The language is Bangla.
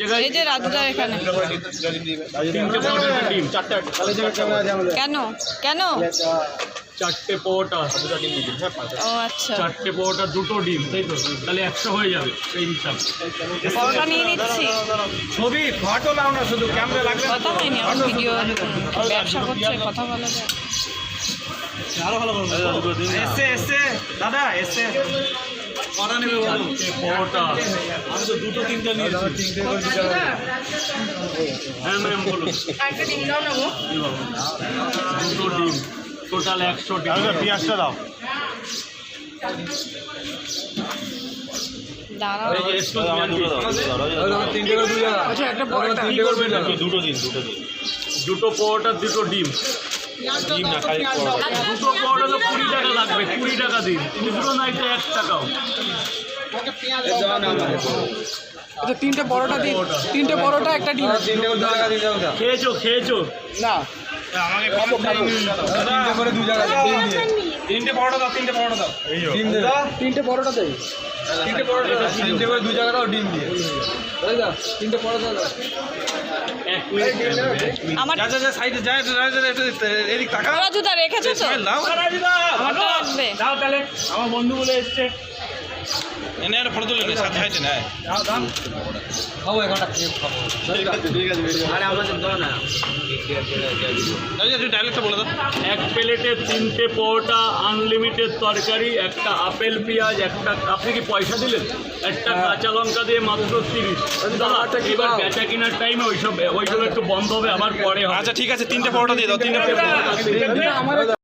এই যে রাজুদার এখানে। কেন? কেন? চারটে পরোটা ও আচ্ছা। চারটে পরোটা দুটো ডিম তাই তো? তাহলে একশো হয়ে যাবে সেই হিসাব। পরোটা নিয়ে নিচ্ছি। ছবি ফটো নাও না শুধু ক্যামেরা লাগবে কথা হয়নি আমার ভিডিও ব্যবসা করছে কথা বলা যায়। এসে এসে দাদা এসে। কটা নেবে বলো? আমি তো দুটো তিনটে নিয়েছি। হ্যাঁ ম্যাম বলুন। কি বাবু? দুটো ডিম। টোটাল একশো ডিম। পেঁয়াজটা দাও। দুটো দুটো দিন দুটো পরোটা দুটো ডিম। ডিম না খালি দুটো পরোটা তো কুড়ি টাকা লাগবে কুড়ি টাকা দিন। তুমি দুটো নাই তো এক টাকাও আচ্ছা তিনটে পরোটা দিন তিনটে পরোটা। একটা ডিম। খেয়েছো খেয়েছো? আমাকে কম তিনটে করে দু জায়গা তিনটে পরোটা দাও তিনটে। পরোটা দাও ডিম দে তিনটে পরোটা দেই। তিনটে পরোটা দাও। তিনটে করে দু জায়গা দাও ডিম দিয়ে। তিনটে পরোটা দাও। আমার যা যা সাইডে যা এদিক তাকা রাজুদা রেখেছো তো? লাও আমারটা লাগবে দাও তাহলে। আমার বন্ধু বলে এসছে। এনে একটা ফটো তুলে সাথে না খাব একটা খেয়ে আছে আরে আমাদের দাও না ডাইরেক্টটা বলে দাও এক প্লেটে তিনটে পরোটা আনলিমিটেড তরকারি একটা আপেল পেঁয়াজ একটা আপনি কি পয়সা দিলেন একটা কাঁচা লঙ্কা দিয়ে মাত্র তিরিশ দাদা এবার বেচা কেনার টাইমে ওইসব ওইগুলো একটু বন্ধ হবে আবার পরে আচ্ছা ঠিক আছে তিনটে পরোটা দিয়ে দাও তিনটে